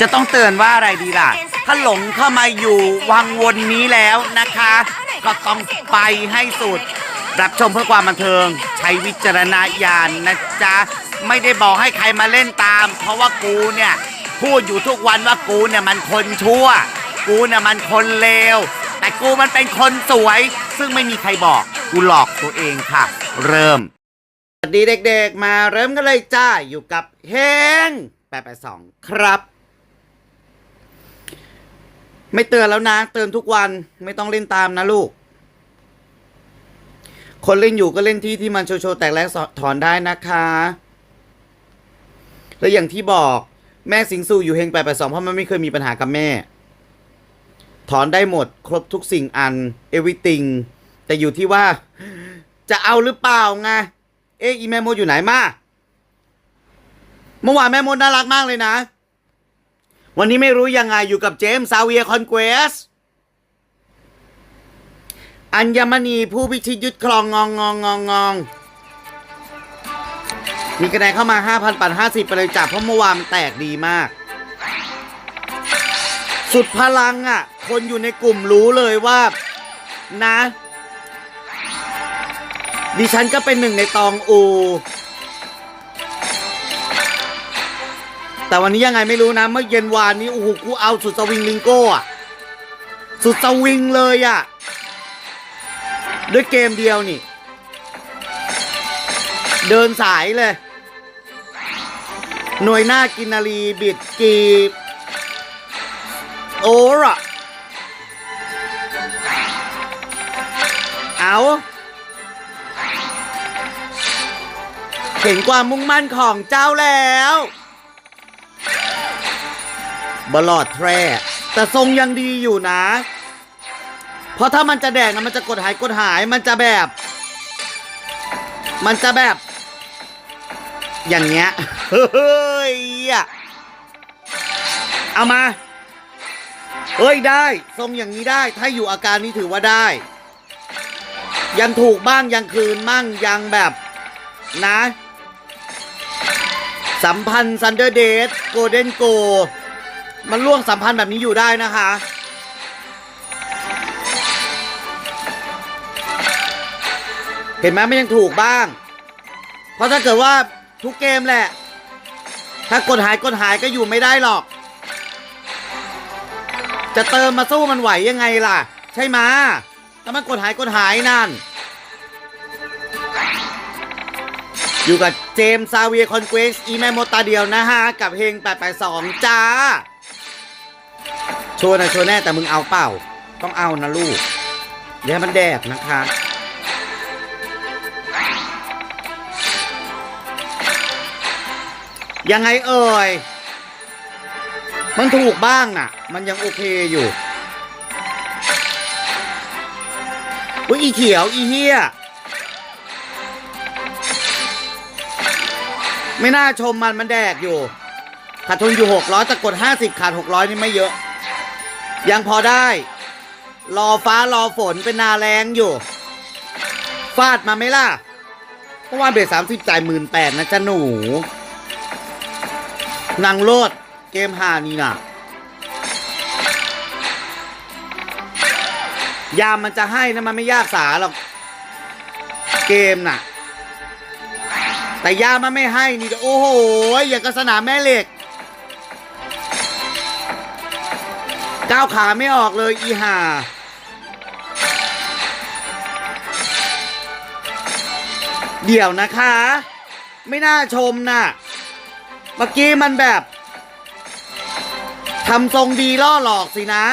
จะต้องเตือนว่าอะไรดีล่ะ ถ้าหลงเข้ามาอยู่วังวนนี้แล้วนะคะ ก็ต้องไปให้สุด รับชมเพื่อความบันเทิง ใช้วิจารณญาณนะจ๊ะ ไม่ได้บอกให้ใครมาเล่นตาม เพราะว่ากูเนี่ย พูดอยู่ทุกวันว่ากูเนี่ยมันคนชั่ว กูเนี่ยมันคนเลว แต่กูมันเป็นคนสวย ซึ่งไม่มีใครบอก กูหลอกตัวเองค่ะ เริ่มสวัสดีเด็กๆ มาเริ่มกันเลยจ้า อยู่กับเฮง882ครับ ไม่เตือนแล้วนะ เตือนทุกวันไม่ต้องเล่นตามนะลูก คนเล่นอยู่ก็เล่นที่ที่มันโชว์โชว์แตกแลกถอนได้นะคะ แล้วอย่างที่บอกแม่สิงสู่อยู่เฮง882เพราะมันไม่เคยมีปัญหากับแม่ ถอนได้หมด ครบทุกสิ่งอัน everything แต่อยู่ที่ว่า จะเอาหรือเปล่าไงเอ๊ะอีแม่มดอยู่ไหนมาเมื่อวานแม่มดน่ารักมากเลยนะ วันนี้ไม่รู้ยังไงอยู่กับเจมส์ซาเวียคอนเควส อัญมณีผู้พิชิตยึดครองงองงองงองงองมีคะแนนเข้ามา 5,000ปัน50 ไปเลยจ้ะเพราะเมื่อวานมันแตกดีมาก สุดพลังอะ คนอยู่ในกลุ่มรู้เลยว่านะ ดิฉันก็เป็นหนึ่งในตองอู แต่วันนี้ยังไงไม่รู้นะ เมื่อเย็นวานนี้โอ้โหกูเอาสุดสวิงลิงโก้อะสุดสวิงเลยอะด้วยเกมเดียวนี่ เดินสายเลย หน่วยหน้ากินนารีบิดกีบโอระเอาเห็นความมุ่งมั่นของเจ้าแล้ว บลอดแทร่แต่ทรงยังดีอยู่นะ เพราะถ้ามันจะแดกนะมันจะกดหายกดหายมันจะแบบ มันจะแบบ อย่างเงี้ยเฮ้ยอะเอามาเฮ้ยได้ ทรงอย่างนี้ได้ ถ้าอยู่อาการนี้ถือว่าได้ ยังถูกบ้างยังคืนมั่งยังแบบนะ สัมพันธ์ซันเดอร์เดทโกลเด้นโก มันล่วงสัมพันธ์แบบนี้อยู่ได้นะคะ เห็นไหมไมันยังถูกบ้าง เพราะถ้าเกิดว่าทุกเกมแหละ ถ้ากดหายกดหายก็อยู่ไม่ได้หรอก จะเติมมาสู้มันไหวยังไงล่ะ ใช่ไหมถ้ามันกดหายกดหายนั่น อยู่กับเจมส์ซาเวียคอนเควสอีแมโมตาเดียวนะฮะ กับเฮง882 จ้า โชว์นะโชว์แน่แต่มึงเอาเปล่า ต้องเอานะลูกเดี๋ยวมันแดกนะคะ ยังไงเอ่ย มันถูกบ้างน่ะ มันยังโอเคอยู่อุ้ยอีเขียว อีเฮียไม่น่าชมมันมันแดกอยู่ ขาดทุนอยู่หกร้อยแต่กดห้าสิบขาดหกร้อยนี่ไม่เยอะ ยังพอได้ รอฟ้ารอฝนเป็นนาแรงอยู่ ฟาดมาไหมล่ะเพราะว่าเบสสามสิบจ่ายหมื่นแปดนะจ๊ะหนูนางโลดเกมหานี่นะยามมันจะให้นะมันไม่ยากสาหรอกเกมน่ะ แต่ยามันไม่ให้นี่โอ้โหอย่างกับสนามแม่เหล็ก ก้าวขาไม่ออกเลยอีห่าเดี๋ยวนะคะ ไม่น่าชมนะเมื่อกี้มันแบบทำทรงดีล่อหลอกสินะ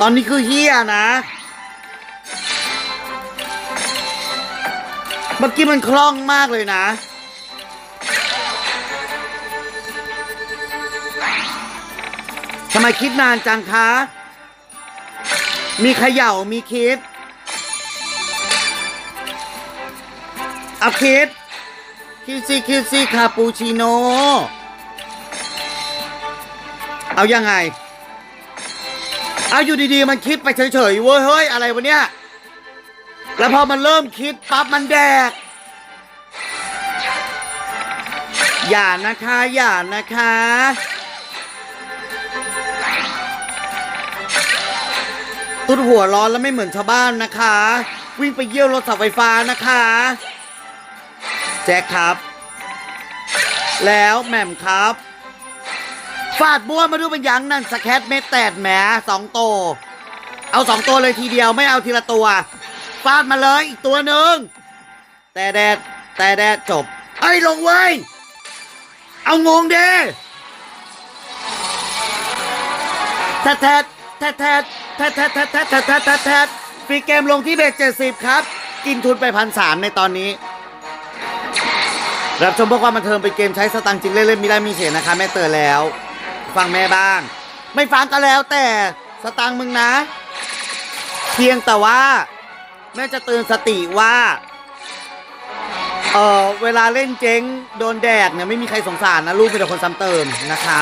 ตอนนี้คือเฮียนะ เมื่อกี้มันคล่องมากเลยนะ ไมคิดนานจังคะ มีเขย่ามีคิด เอาคิด คิดซี่คิดซี่คาปูชิโน เอายังไง เอาอยู่ดีๆ มันคิดไปเฉยๆเว้ยเฮ้ย อะไรวะเนี่ย แล้วพอมันเริ่มคิดปั๊บมันแดก อย่านะคะ อย่านะคะ ตุ้นหัวร้อนแล้วไม่เหมือนชาวบ้านนะคะ วิ่งไปเยี่ยวรถเสาไฟฟ้านะคะ แจ็คครับ แล้วแหม่มครับ ฟาดบัวมาดูเป็นยังนั่นสแคตเมตแตดแหมสองตัวเอาสองตัวเลยทีเดียวไม่เอาทีละตัว ฟาดมาเลยอีกตัวหนึ่งแต่แดดแต่แดดจบไอ้ลงเว้ยเอางงเด้แทดแทด แทดแทดแทดแทดแทดแทดแทดแทดแทดแทดฟรีเกมลงที่เบรกเจ็ดสิบครับ กินทุนไปพันสามในตอนนี้ รับชมเพื่อความบันเทิงเป็นเกมใช้สตังค์จริงเล่นๆมีได้มีเสียนะคะ แม่เตือนแล้ว ฟังแม่บ้าง ไม่ฟังก็แล้วแต่สตังค์มึงนะ เพียงแต่ว่า แม่จะเตือนสติว่าเออเวลาเล่นเจ๊งโดนแดกเนี่ยไม่มีใครสงสารนะลูกเป็นแต่คนซ้ำเติมนะคะ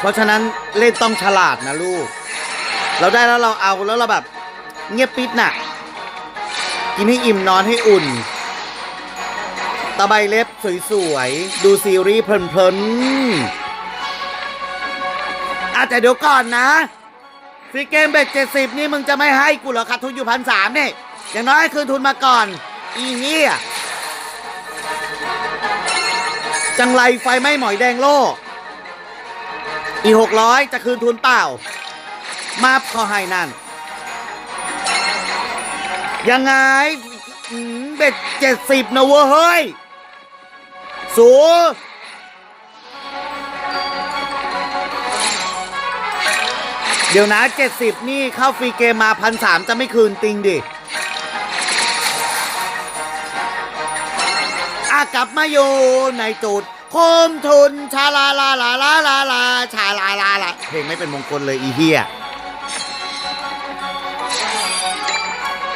เพราะฉะนั้นเล่นต้องฉลาดนะลูก เราได้แล้วเราเอาแล้วเราแบบ เงียบปิดน่ะ กินให้อิ่มนอนให้อุ่น ตะไบเล็บสวยๆ ดูซีรีส์เพลินๆอาแต่เดี๋ยวก่อนนะฟีเกมเบ็ดเจ็ดสิบนี่มึงจะไม่ให้กูเหรอขาดทุนอยู่พันสามนี่อย่างน้อยคืนทุนมาก่อน อีเหี้ยจังไรไฟไหม้หมอยแดงโล่อีหกร้อยจะคืนทุนเปล่า มาบเขาให้นั่น ยังไงเบ็ดเจ็ดสิบนะเว้ยเฮ้ยสูเดี๋ยวนะเจ็ดสิบนี่เข้าฟรีเกมมาพันสามจะไม่คืนติงดิอากลับมาอยู่ในจุดโคมทุนชาลาลาลาลาลาลาชาลาลาลาเพลงไม่เป็นมงคลเลยอีเฮีย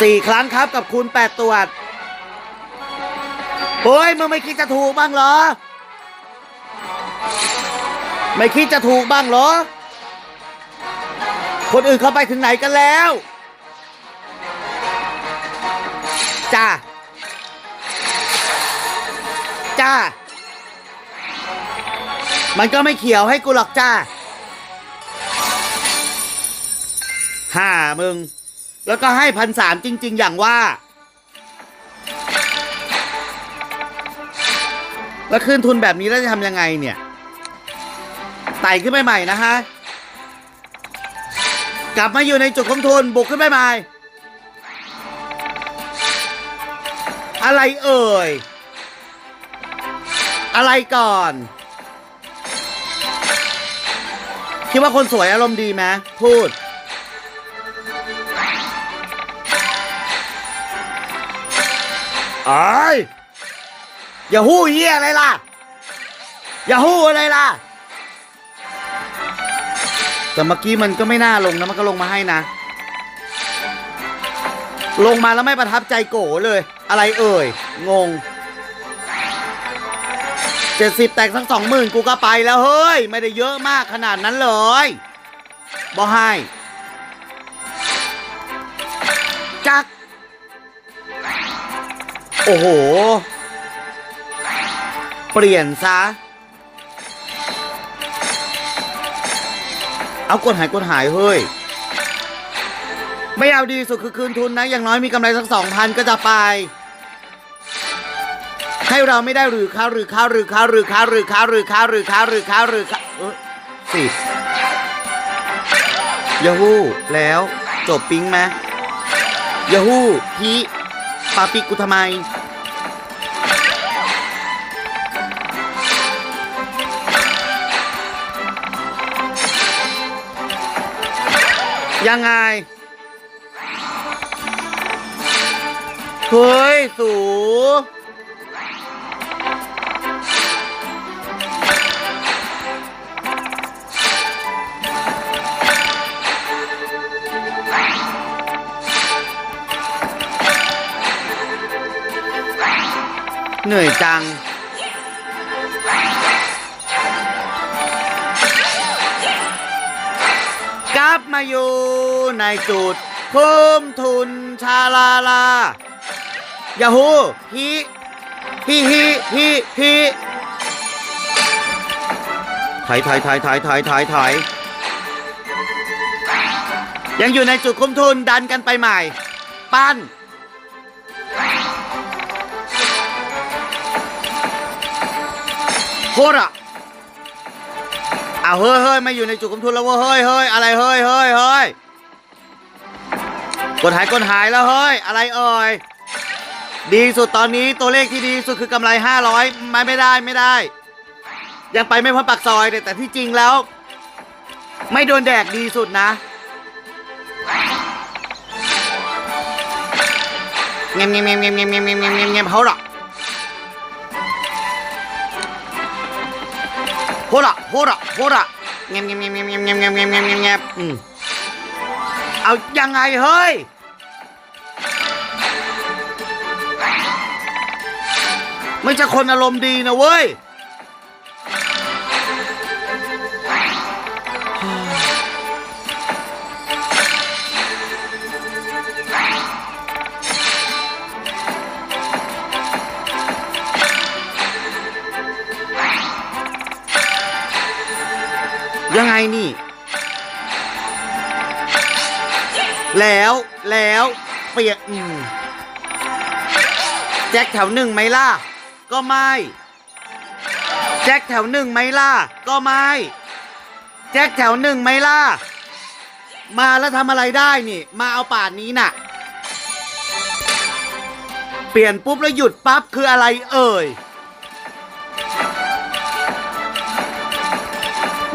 สี่ครั้งครับกับคุณแปดตัวจเฮ้ยมึงไม่คิดจะถูกบ้างเหรอ ไม่คิดจะถูกบ้างเหรอ คนอื่นเขาไปถึงไหนกันแล้วจ้าจ้า มันก็ไม่เขียวให้กูหรอกจ้าห้ามึง แล้วก็ให้พันสามจริง ๆ อย่างว่า แล้วคืนทุนแบบนี้แล้วจะทำยังไงเนี่ยไต่ขึ้นไปใหม่นะฮะ กลับมาอยู่ในจุดของทุนบุกขึ้นไปใหม่ อะไรเอ่ย อะไรก่อน คิดว่าคนสวยอารมณ์ดีไหมพูด ไอ้ยอย่าหู้เยี่ยอะไรล่ะ อย่าหู้อะไรล่ะ แต่เมื่อกี้มันก็ไม่น่าลงนะมันก็ลงมาให้นะ ลงมาแล้วไม่ประทับใจโกเลย อะไรเอ่ย งงเจ็ดสิบแตกสักสองหมื่นกูก็ไปแล้วเฮ้ย ไม่ได้เยอะมากขนาดนั้นเลยบอให้ จัก โอ้โห เปลี่ยนซะ เอากดหายกดหายเฮ้ย ไม่เอาดีสุดคือคืนทุนนะ อย่างน้อยมีกำไรสักสองพันก็จะไป ให้เราไม่ได้หรือค้าหรือค้าหรือค้าหรือค้าหรือค้าหรือค้าหรือค้าหรือค้าหรือค้าเออสิยาฮูแล้วจบปิ๊งไหมยาฮูพี่ ปาปิกกูทำไม ยังไง เฮ้ย สู เหนื่อยจัง กลับมาอยู่ในจุดคุมทุนชาลาลายาฮูฮีฮีฮีฮีฮีถอยถอยถอยถอยถอยถอยถอยยังอยู่ในจุดคุ้มทุนดันกันไปใหม่ ปั้น โคตรอะอ้าเฮ้ยเฮ้ยไม่อยู่ในจุดคุมทุนแล้วเว้เฮ้ยเฮ้ยอะไรเฮ้ยเฮ้ยเฮ้ยกดหายกดหายแล้วเฮ้ยอะไรเอ่ยดีสุดตอนนี้ตัวเลขที่ดีสุดคือกำไร 500ไม่ไม่ได้ไม่ได้ ยังไปไม่พ้นปากซอยแต่ที่จริงแล้ว ไม่โดนแดกดีสุดนะเงียบเงียบเงียบเงียบเงียบเงียบเงียบเขาหรอก ほらほらほらเงียบเงียบเงียบเงียบเงียบเงียบเงียบเงียบเงียบเงียบเงียบอืมเอายังไงเฮ้ยไม่ใช่คนอารมณ์ดีนะเว้ย ยังไงนี่ แล้วแล้วเปียกอืมแจ็คแถวหนึ่งไหมล่ะ ก็ไม่ แจ็คแถวหนึ่งไหมล่ะ ก็ไม่ แจ็คแถวหนึ่งไหมล่ะ มาแล้วทำอะไรได้นี่ มาเอาป่านนี้น่ะ เปลี่ยนปุ๊บแล้วหยุดปั๊บคืออะไรเอ่ย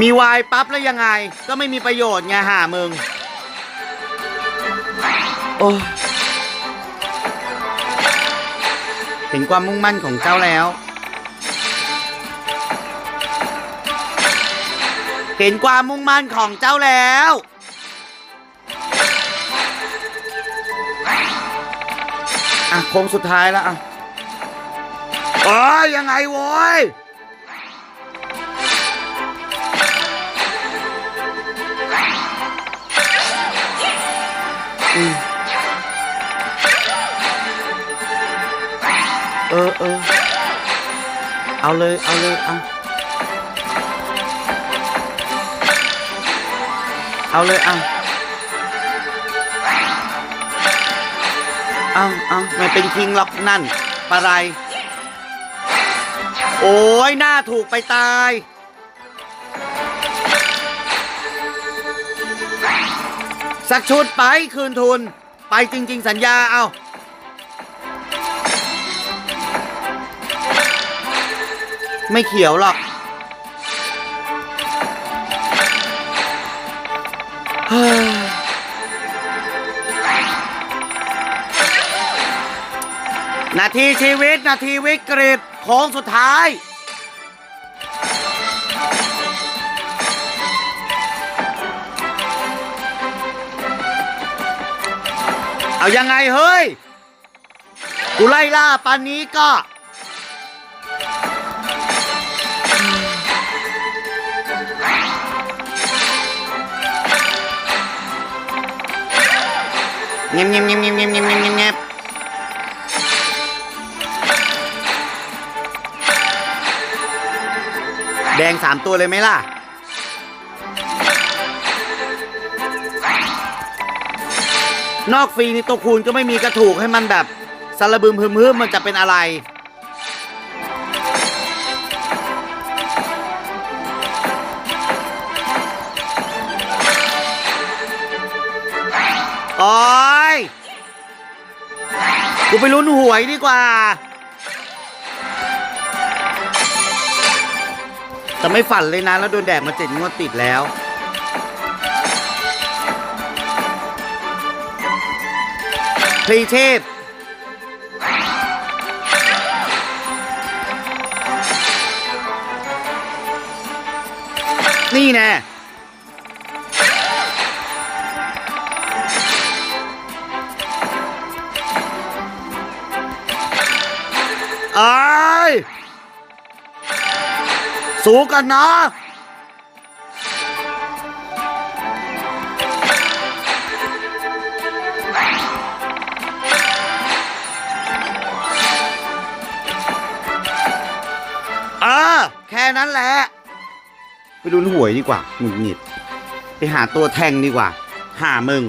มีวายปั๊บแล้วยังไง ก็ไม่มีประโยชน์ไงหามึง โอ้เห็นความมุ่งมั่นของเจ้าแล้ว เห็นความมุ่งมั่นของเจ้าแล้ว อะโค้งสุดท้ายแล้วอะโอ้ยยังไงโว้ย เออเออเอาเลย เอาเลย เอาเอาเลยเอาเอาเอาไม่เป็นคิงหรอกนั่นปะไร โอ้ยหน้าถูกไปตาย สักชุดไปคืนทุน ไปจริง ๆ สัญญาเอาไม่เขียวหรอกนาทีชีวิต นาทีวิกฤตโค้งสุดท้าย เอายังไงเฮ้ย กูไล่ล่าปันนี้ก็ เงียบเงียบเงียบเงียบเงียบเงียบเงียบเงียบแดงสามตัวเลยไหมล่ะ นอกฟรีนี่ตัวคูณก็ไม่มีกระถูกให้มันแบบสารบึมพึมพึมมันจะเป็นอะไร โอ้ย กูไปลุ้นหวยดีกว่า แต่ไม่ฝันเลยนะ แล้วโดนแดดมาเจ็ดงวดติดแล้ว พรีเทพ นี่แน่เอ้สู้กันนะ ออ แค่นั้นแหละ ไปลุ้นหวยดีกว่าหงุดหงิด ไปหาตัวแทงดีกว่า หามึง